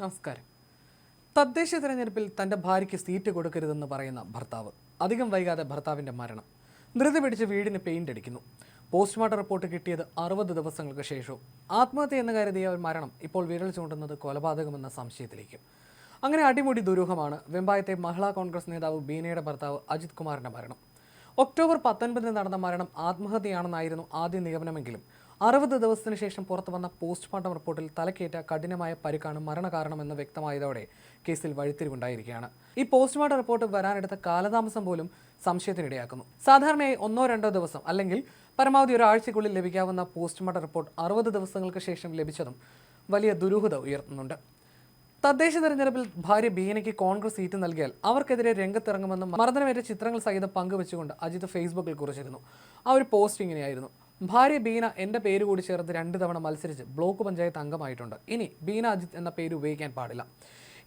നമസ്കാരം. തദ്ദേശ തിരഞ്ഞെടുപ്പിൽ തന്റെ ഭാര്യയ്ക്ക് സീറ്റ് കൊടുക്കരുതെന്ന് പറയുന്ന ഭർത്താവ് അധികം വൈകാതെ ഭർത്താവിന്റെ മരണം. ധൃതി പിടിച്ച് വീടിന് പെയിന്റ് അടിക്കുന്നു. പോസ്റ്റ്മോർട്ടം റിപ്പോർട്ട് കിട്ടിയത് അറുപത് ദിവസങ്ങൾക്ക് ശേഷവും. ആത്മഹത്യ എന്ന് കരുതിയ മരണം. ഇപ്പോൾ വിരൽ ചൂണ്ടുന്നത് കൊലപാതകമെന്ന സംശയത്തിലേക്ക്. അങ്ങനെ അടിമുടി ദുരൂഹമാണ്. വെമ്പായത്തെ മഹിളാ കോൺഗ്രസ് നേതാവ് ബീനയുടെ ഭർത്താവ് അജിത് കുമാറിന്റെ മരണം. ഒക്ടോബർ പത്തൊൻപതിന് നടന്ന മരണം ആത്മഹത്യയാണെന്നായിരുന്നു ആദ്യ നിഗമനമെങ്കിലും. അറുപത് ദിവസത്തിന് ശേഷം പുറത്തു വന്ന പോസ്റ്റ്മോർട്ടം റിപ്പോർട്ടിൽ തലക്കേറ്റ കഠിനമായ പരിക്കാണ് മരണകാരണമെന്ന് വ്യക്തമായതോടെ കേസിൽ വഴിത്തിരിവുണ്ടായിരിക്കുകയാണ്. ഈ പോസ്റ്റ്മോർട്ടം റിപ്പോർട്ട് വരാനെടുത്ത കാലതാമസം പോലും സംശയത്തിനിടയാക്കുന്നു. സാധാരണയായി ഒന്നോ രണ്ടോ ദിവസം അല്ലെങ്കിൽ പരമാവധി ഒരാഴ്ചയ്ക്കുള്ളിൽ ലഭിക്കാവുന്ന പോസ്റ്റ്മോർട്ടം റിപ്പോർട്ട് അറുപത് ദിവസങ്ങൾക്ക് ശേഷം ലഭിച്ചതും വലിയ ദുരൂഹത ഉയർത്തുന്നുണ്ട്. തദ്ദേശ തെരഞ്ഞെടുപ്പിൽ ഭാര്യ ബീനയ്ക്ക് കോൺഗ്രസ് സീറ്റ് നൽകിയാൽ അവർക്കെതിരെ രംഗത്തിറങ്ങുമെന്ന് മർദ്ദനമേറ്റ ചിത്രങ്ങൾ സഹിതം പങ്കുവെച്ചുകൊണ്ട് അജിത് ഫേസ്ബുക്കിൽ കുറിച്ചിരുന്നു. ആ ഒരു പോസ്റ്റ് ഇങ്ങനെയായിരുന്നു. ഭാര്യ ബീന എന്റെ പേര് കൂടി ചേർത്ത് രണ്ട് തവണ മത്സരിച്ച് ബ്ലോക്ക് പഞ്ചായത്ത് അംഗമായിട്ടുണ്ട്. ഇനി ബീന അജിത് എന്ന പേര് ഉപയോഗിക്കാൻ പാടില്ല.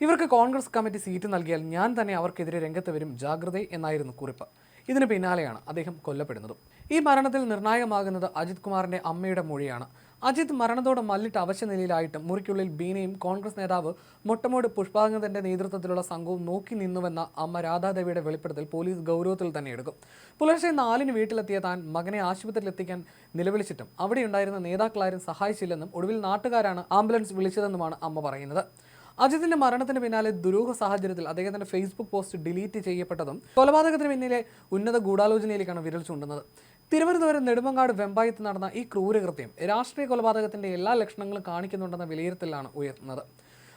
ഇവർക്ക് കോൺഗ്രസ് കമ്മിറ്റി സീറ്റ് നൽകിയാൽ ഞാൻ തന്നെ അവർക്കെതിരെ രംഗത്ത് വരും ജാഗ്രത എന്നായിരുന്നു കുറിപ്പ്. ഇതിന് പിന്നാലെയാണ് അദ്ദേഹം കൊല്ലപ്പെടുന്നത്. ഈ മരണത്തിൽ നിർണായകമാകുന്നത് അജിത് കുമാറിന്റെ അമ്മയുടെ മൊഴിയാണ്. അജിത് മരണത്തോടെ മല്ലിട്ട് അവശ്യ നിലയിലായിട്ട് മുറിക്കുള്ളിൽ ബീനയും കോൺഗ്രസ് നേതാവ് മൊട്ടമോട് പുഷ്പാങ്കതന്റെ നേതൃത്വത്തിലുള്ള സംഘവും നോക്കി നിന്നുവെന്ന അമ്മ രാധാദേവിയുടെ വെളിപ്പെടുത്തൽ പോലീസ് ഗൗരവത്തിൽ തന്നെ എടുക്കും. പുലർച്ചെ നാലിന് വീട്ടിലെത്തിയ താൻ മകനെ ആശുപത്രിയിൽ എത്തിക്കാൻ നിലവിളിച്ചിട്ടും അവിടെയുണ്ടായിരുന്ന നേതാക്കളാരും സഹായിച്ചില്ലെന്നും ഒടുവിൽ നാട്ടുകാരാണ് ആംബുലൻസ് വിളിച്ചതെന്നുമാണ് അമ്മ പറയുന്നത്. അജിത്തിന്റെ മരണത്തിന് പിന്നാലെ ദുരൂഹ സാഹചര്യത്തിൽ അദ്ദേഹത്തിന്റെ ഫേസ്ബുക്ക് പോസ്റ്റ് ഡിലീറ്റ് ചെയ്യപ്പെട്ടതും കൊലപാതകത്തിന് പിന്നിലെ ഉന്നത ഗൂഢാലോചനയിലേക്കാണ് വിരൽ ചൂണ്ടുന്നത്. തിരുവനന്തപുരം നെടുമങ്ങാട് വെമ്പായത്ത് നടന്ന ഈ ക്രൂരകൃത്യം രാഷ്ട്രീയ കൊലപാതകത്തിന്റെ എല്ലാ ലക്ഷണങ്ങളും കാണിക്കുന്നുണ്ടെന്ന വിലയിരുത്തലാണ് ഉയർത്തുന്നത്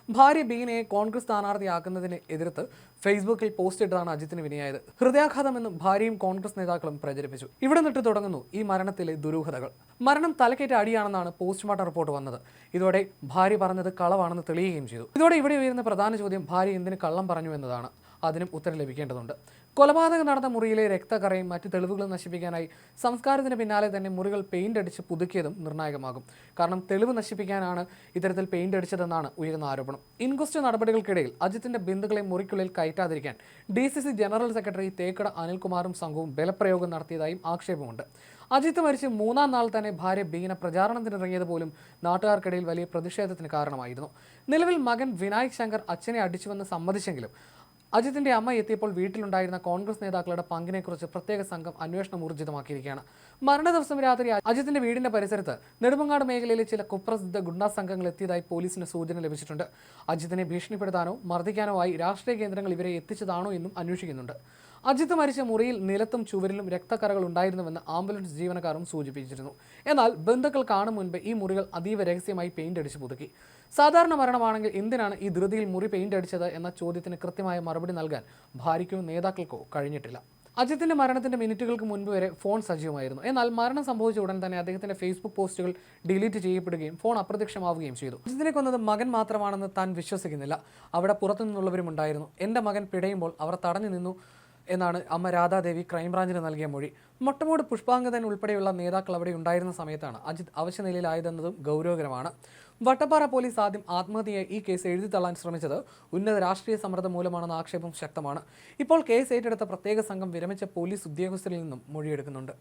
ഭാര്യ ബീനയെ കോൺഗ്രസ് സ്ഥാനാർത്ഥിയാക്കുന്നതിനെ എതിർത്ത് ഫേസ്ബുക്കിൽ പോസ്റ്റ് ഇട്ടതാണ് അജിത്തിന് വിനയായത്. ഹൃദയാഘാതമെന്നും ഭാര്യയും കോൺഗ്രസ് നേതാക്കളും പ്രചരിപ്പിച്ചു. ഇവിടെ നിട്ട് തുടങ്ങുന്നു ഈ മരണത്തിലെ ദുരൂഹതകൾ. മരണം തലക്കേറ്റ അടിയാണെന്നാണ് പോസ്റ്റ്മോർട്ടം റിപ്പോർട്ട് വന്നത്. ഇതോടെ ഭാര്യ പറഞ്ഞത് കളവാണെന്ന് തെളിയുകയും ചെയ്തു. ഇതോടെ ഇവിടെ ഉയരുന്ന പ്രധാന ചോദ്യം ഭാര്യ എന്തിന് കള്ളം പറഞ്ഞു എന്നതാണ്. അതിനും ഉത്തരം ലഭിക്കേണ്ടതുണ്ട്. കൊലപാതകം നടന്ന മുറിയിലെ രക്തക്കറയും മറ്റ് തെളിവുകളും നശിപ്പിക്കാനായി സംസ്കാരത്തിന് പിന്നാലെ തന്നെ മുറികൾ പെയിന്റ് അടിച്ച് പുതുക്കിയതും നിർണായകമാകും. കാരണം തെളിവ് നശിപ്പിക്കാനാണ് ഇത്തരത്തിൽ പെയിന്റ് അടിച്ചതെന്നാണ് ഉയരുന്ന ആരോപണം. ഇൻക്വസ്റ്റ് നടപടികൾക്കിടയിൽ അജിത്തിന്റെ ബന്ധുക്കളെ മുറിക്കുള്ളിൽ കയറ്റാതിരിക്കാൻ ഡി ജനറൽ സെക്രട്ടറി തേക്കട അനിൽകുമാറും സംഘവും ബലപ്രയോഗം നടത്തിയതായും ആക്ഷേപമുണ്ട്. അജിത്ത് മരിച്ച് മൂന്നാം നാൾ തന്നെ ഭാര്യ ബീന പ്രചാരണത്തിനിറങ്ങിയത് പോലും നാട്ടുകാർക്കിടയിൽ വലിയ പ്രതിഷേധത്തിന് കാരണമായിരുന്നു. നിലവിൽ മകൻ വിനായക് ശങ്കർ അച്ഛനെ അടിച്ചുവെന്ന് സമ്മതിച്ചെങ്കിലും അജിത്തിന്റെ അമ്മ എത്തിയപ്പോൾ വീട്ടിലുണ്ടായിരുന്ന കോൺഗ്രസ് നേതാക്കളുടെ പങ്കിനെക്കുറിച്ച് പ്രത്യേക സംഘം അന്വേഷണം ഊർജിതമാക്കിയിരിക്കുകയാണ്. മരണ ദിവസം രാത്രി അജിത്തിന്റെ വീടിന്റെ പരിസരത്ത് നെടുമങ്ങാട് മേഖലയിലെ ചില കുപ്രസിദ്ധ ഗുണ്ടാ സംഘങ്ങൾ എത്തിയതായി പോലീസിന് സൂചന ലഭിച്ചിട്ടുണ്ട്. അജിത്തിനെ ഭീഷണിപ്പെടുത്താനോ മർദ്ദിക്കാനോ ആയി രാഷ്ട്രീയ കേന്ദ്രങ്ങൾ ഇവരെ എത്തിച്ചതാണോ എന്നും അന്വേഷിക്കുന്നുണ്ട്. അജിത്ത് മരിച്ച മുറിയിൽ നിലത്തും ചുവരിലും രക്തക്കറകൾ ഉണ്ടായിരുന്നുവെന്ന് ആംബുലൻസ് ജീവനക്കാരും സൂചിപ്പിച്ചിരുന്നു. എന്നാൽ ബന്ധുക്കൾ കാണും മുൻപ് ഈ മുറികൾ അതീവ രഹസ്യമായി പെയിന്റ് അടിച്ച് പുതുക്കി. സാധാരണ മരണമാണെങ്കിൽ എന്തിനാണ് ഈ ധൃതിയിൽ മുറി പെയിന്റ് അടിച്ചത് എന്ന ചോദ്യത്തിന് കൃത്യമായ മറുപടി നൽകാൻ ഭാര്യയ്ക്കോ നേതാക്കൾക്കോ കഴിഞ്ഞിട്ടില്ല. അജിത്തിന്റെ മരണത്തിന്റെ മിനിറ്റുകൾക്ക് മുൻപ് വരെ ഫോൺ സജീവമായിരുന്നു. എന്നാൽ മരണം സംഭവിച്ച ഉടൻ തന്നെ അദ്ദേഹത്തിന്റെ ഫേസ്ബുക്ക് പോസ്റ്റുകൾ ഡിലീറ്റ് ചെയ്യപ്പെടുകയും ഫോൺ അപ്രത്യക്ഷമാവുകയും ചെയ്തു. അജിത്തിനെ കൊന്നത് മകൻ മാത്രമാണെന്ന് താൻ വിശ്വസിക്കുന്നില്ല. അവിടെ പുറത്തു നിന്നുള്ളവരും ഉണ്ടായിരുന്നു. എന്റെ മകൻ പിടയുമ്പോൾ അവർ തടഞ്ഞു നിന്നു. എന്നാണ് അമ്മ രാധാദേവി ക്രൈംബ്രാഞ്ചിന് നൽകിയ മൊഴി. മൊട്ടമോട് പുഷ്പാങ്കതൻ ഉൾപ്പെടെയുള്ള നേതാക്കൾ അവിടെ ഉണ്ടായിരുന്ന സമയത്താണ് അജിത് അവശ്യ നിലയിലായതെന്നതും ഗൗരവകരമാണ്. വട്ടപ്പാറ പോലീസ് ആദ്യം ആത്മഹത്യയെ ഈ കേസ് എഴുതി തള്ളാൻ ശ്രമിച്ചത് ഉന്നത രാഷ്ട്രീയ സമ്മർദ്ദം മൂലമാണെന്ന ആക്ഷേപം ശക്തമാണ്. ഇപ്പോൾ കേസ് ഏറ്റെടുത്ത പ്രത്യേക സംഘം വിരമിച്ച പോലീസ് ഉദ്യോഗസ്ഥരിൽ നിന്നും മൊഴിയെടുക്കുന്നുണ്ട്.